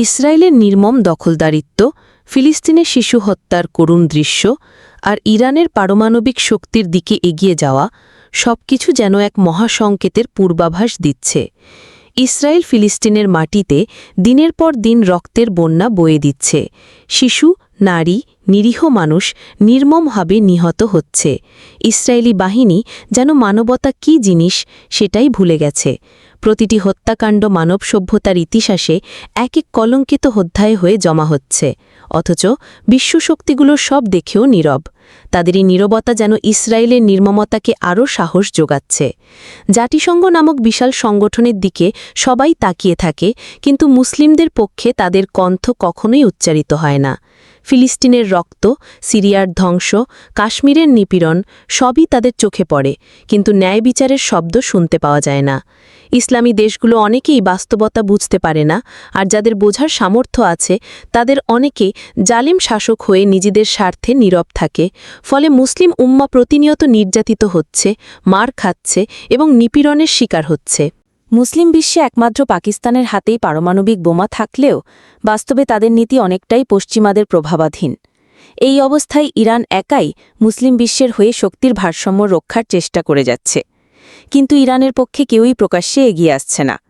ইসরায়েলের নির্মম দখলদারিত্ব ফিলিস্তিনে শিশু হত্যার করুণ দৃশ্য আর ইরানের পারমাণবিক শক্তির দিকে এগিয়ে যাওয়া সবকিছু যেন এক মহাসংকেতের পূর্বাভাস দিচ্ছে। ইসরায়েল ফিলিস্তিনের মাটিতে দিনের পর দিন রক্তের বন্যা বয়ে দিচ্ছে। শিশু, নারী নিরীহ মানুষ নির্মমভাবে নিহত হচ্ছে। ইসরায়েলি বাহিনী যেন মানবতা কি জিনিস সেটাই ভুলে গেছে। প্রতিটি হত্যাকাণ্ড মানব সভ্যতার ইতিহাসে এক এক কলঙ্কিত অধ্যায় হয়ে জমা হচ্ছে। অথচ বিশ্বশক্তিগুলো সব দেখেও নীরব। তাদের এই নীরবতা যেন ইসরায়েলের নির্মমতাকে আরও সাহস যোগাচ্ছে। জাতিসংঘ নামক বিশাল সংগঠনের দিকে সবাই তাকিয়ে থাকে, কিন্তু মুসলিমদের পক্ষে তাদের কণ্ঠ কখনোই উচ্চারিত হয় না। ফিলিস্তিনের রক্ত, সিরিয়ার ধ্বংস, কাশ্মীরের নিপীড়ন সবই তাদের চোখে পড়ে, কিন্তু ন্যায় বিচারের শব্দ শুনতে পাওয়া যায় না। ইসলামী দেশগুলো অনেকেই বাস্তবতা বুঝতে পারে না, আর যাদের বোঝার সামর্থ্য আছে, তাদের অনেকে জালিম শাসক হয়ে নিজেদের স্বার্থে নীরব থাকে, ফলে মুসলিম উম্মা প্রতিনিয়ত নির্যাতিত হচ্ছে, মার খাচ্ছে এবং নিপীড়নের শিকার হচ্ছে। মুসলিম বিশ্বে একমাত্র পাকিস্তানের হাতেই পারমাণবিক বোমা থাকলেও বাস্তবে তাদের নীতি অনেকটাই পশ্চিমাদের প্রভাবাধীন। এই অবস্থায় ইরান একাই মুসলিম বিশ্বের হয়ে শক্তির ভারসাম্য রক্ষার চেষ্টা করে যাচ্ছে। কিন্তু ইরানের পক্ষে কেউই প্রকাশ্যে এগিয়ে আসছে না।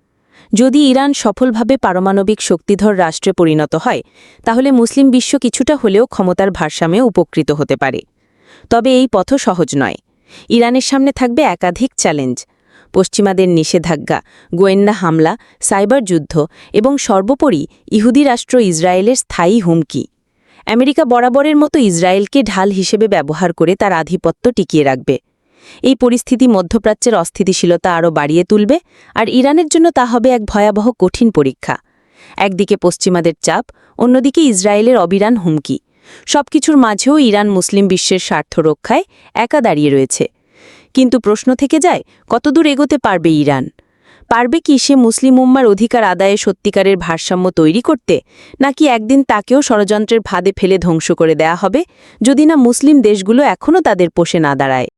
যদি ইরান সফলভাবে পারমাণবিক শক্তিধর রাষ্ট্রে পরিণত হয়, তাহলে মুসলিম বিশ্ব কিছুটা হলেও ক্ষমতার ভারসাম্যে উপকৃত হতে পারে। তবে এই পথ সহজ নয়। ইরানের সামনে থাকবে একাধিক চ্যালেঞ্জ। পশ্চিমাদের নিষেধাজ্ঞা, গোয়েন্দা হামলা, সাইবার যুদ্ধ এবং সর্বোপরি ইহুদি রাষ্ট্র ইসরায়েলের স্থায়ী হুমকি। আমেরিকা বরাবরের মতো ইসরায়েলকে ঢাল হিসেবে ব্যবহার করে তার আধিপত্য টিকিয়ে রাখবে। এই পরিস্থিতি মধ্যপ্রাচ্যের অস্থিতিশীলতা আরও বাড়িয়ে তুলবে, আর ইরানের জন্য তা হবে এক ভয়াবহ কঠিন পরীক্ষা। একদিকে পশ্চিমাদের চাপ, অন্যদিকে ইসরায়েলের অবিরান হুমকি। সবকিছুর মাঝেও ইরান মুসলিম বিশ্বের স্বার্থ রক্ষায় একা দাঁড়িয়ে রয়েছে। কিন্তু প্রশ্ন থেকে যায়, কতদূর এগোতে পারবে ইরান? পারবে কি সে মুসলিম উম্মার অধিকার আদায়ে সত্যিকারের ভারসাম্য তৈরি করতে? নাকি একদিন তাকেও ষড়যন্ত্রের ভাদে ফেলে ধ্বংস করে দেয়া হবে, যদি না মুসলিম দেশগুলো এখনও তাদের পোষে না দাঁড়ায়?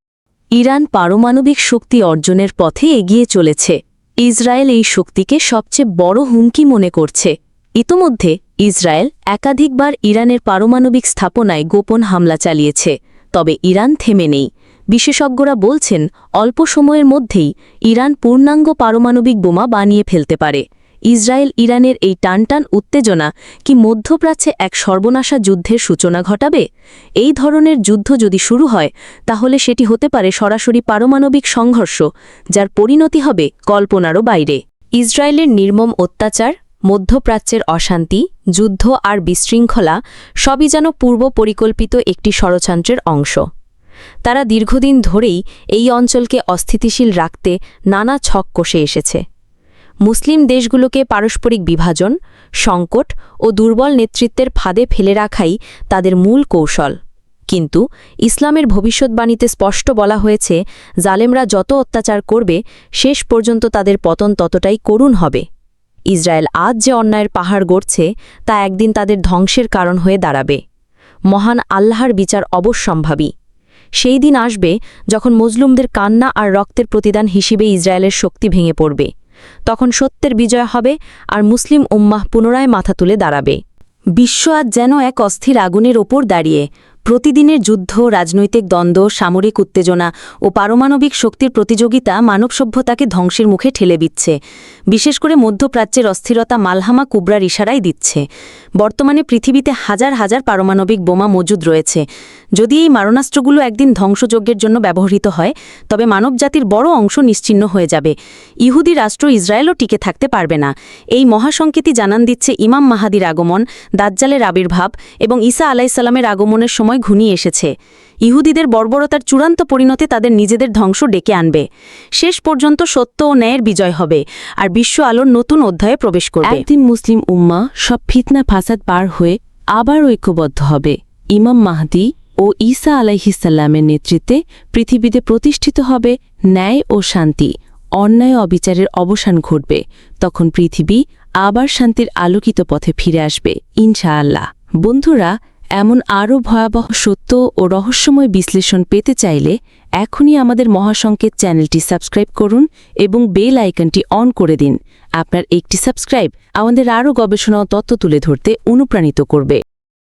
ইরান পারমাণবিক শক্তি অর্জনের পথে এগিয়ে চলেছে। ইসরায়েল এই শক্তিকে সবচেয়ে বড় হুমকি মনে করছে। ইতোমধ্যে ইসরায়েল একাধিকবার ইরানের পারমাণবিক স্থাপনায় গোপন হামলা চালিয়েছে, তবে ইরান থেমে নেই। বিশেষজ্ঞরা বলছেন, অল্প সময়ের মধ্যেই ইরান পূর্ণাঙ্গ পারমাণবিক বোমা বানিয়ে ফেলতে পারে। ইসরায়েল ইরানের এই টানটান উত্তেজনা কি মধ্যপ্রাচ্যে এক সর্বনাশা যুদ্ধের সূচনা ঘটাবে? এই ধরনের যুদ্ধ যদি শুরু হয়, তাহলে সেটি হতে পারে সরাসরি পারমাণবিক সংঘর্ষ, যার পরিণতি হবে কল্পনারও বাইরে। ইসরায়েলের নির্মম অত্যাচার, মধ্যপ্রাচ্যের অশান্তি, যুদ্ধ আর বিশৃঙ্খলা সবই যেন পূর্ব পরিকল্পিত একটি ষড়যন্ত্রের অংশ। তারা দীর্ঘদিন ধরেই এই অঞ্চলকে অস্থিতিশীল রাখতে নানা ছক কষে এসেছে। মুসলিম দেশগুলোকে পারস্পরিক বিভাজন, সংকট ও দুর্বল নেতৃত্বের ফাঁদে ফেলে রাখাই তাদের মূল কৌশল। কিন্তু ইসলামের ভবিষ্যৎবাণীতে স্পষ্ট বলা হয়েছে, জালেমরা যত অত্যাচার করবে, শেষ পর্যন্ত তাদের পতন ততটাই করুণ হবে। ইসরায়েল আজ যে অন্যায়ের পাহাড় গড়ছে, তা একদিন তাদের ধ্বংসের কারণ হয়ে দাঁড়াবে। মহান আল্লাহর বিচার অবশ্যম্ভাবী। সেই দিন আসবে যখন মজলুমদের কান্না আর রক্তের প্রতিদান হিসেবে ইসরায়েলের শক্তি ভেঙে পড়বে। তখন সত্যের বিজয় হবে আর মুসলিম উম্মাহ পুনরায় মাথা তুলে দাঁড়াবে। বিশ্ব আজ যেন এক অস্থির আগুনের ওপর দাঁড়িয়ে প্রতিদিনের যুদ্ধ, রাজনৈতিক দ্বন্দ্ব, সামরিক উত্তেজনা ও পারমাণবিক শক্তির প্রতিযোগিতা মানব সভ্যতাকে ধ্বংসের মুখে ঠেলে দিচ্ছে। বিশেষ করে মধ্যপ্রাচ্যের অস্থিরতা মালহামা কুবরার ইশারাই দিচ্ছে। বর্তমানে পৃথিবীতে হাজার হাজার পারমাণবিক বোমা মজুদ রয়েছে। যদি এই মারণাস্ত্রগুলো একদিন ধ্বংসযজ্ঞের জন্য ব্যবহৃত হয়, তবে মানবজাতির বড় অংশ নিশ্চিন্ন হয়ে যাবে। ইহুদি রাষ্ট্র ইসরায়েলও টিকে থাকতে পারবে না। এই মহাসংকেতি জানান দিচ্ছে ইমাম মাহাদির আগমন, দাজ্জালের আবির্ভাব এবং ঈসা আলাইসাল্লামের আগমনের সময় ঘনিয়ে এসেছে। ইহুদিদের বর্বরতার চূড়ান্ত পরিণতি তাদের নিজেদের ধ্বংস ডেকে আনবে। শেষ পর্যন্ত সত্য ও ন্যায়ের বিজয় হবে আর বিশ্ব আলোর নতুন অধ্যায়ে প্রবেশ করবে। একদিন মুসলিম উম্মা সব ফিতনা ফাসাদ পার হয়ে আবার ঐক্যবদ্ধ হবে। ইমাম মাহদি ও ঈসা আলাইহিসাল্লামের নেতৃত্বে পৃথিবীতে প্রতিষ্ঠিত হবে ন্যায় ও শান্তি। অন্যায় অবিচারের অবসান ঘটবে। তখন পৃথিবী আবার শান্তির আলোকিত পথে ফিরে আসবে, ইনশাআল্লাহ। বন্ধুরা এমন আরও ভয়াবহ সত্য ও রহস্যময় বিশ্লেষণ পেতে চাইলে এখনই আমাদের মহাসংকেত চ্যানেলটি সাবস্ক্রাইব করুন এবং বেল আইকনটি অন করে দিন। আপনার একটি সাবস্ক্রাইব আমাদের আরও গবেষণা তথ্য তুলে ধরতে অনুপ্রাণিত করবে।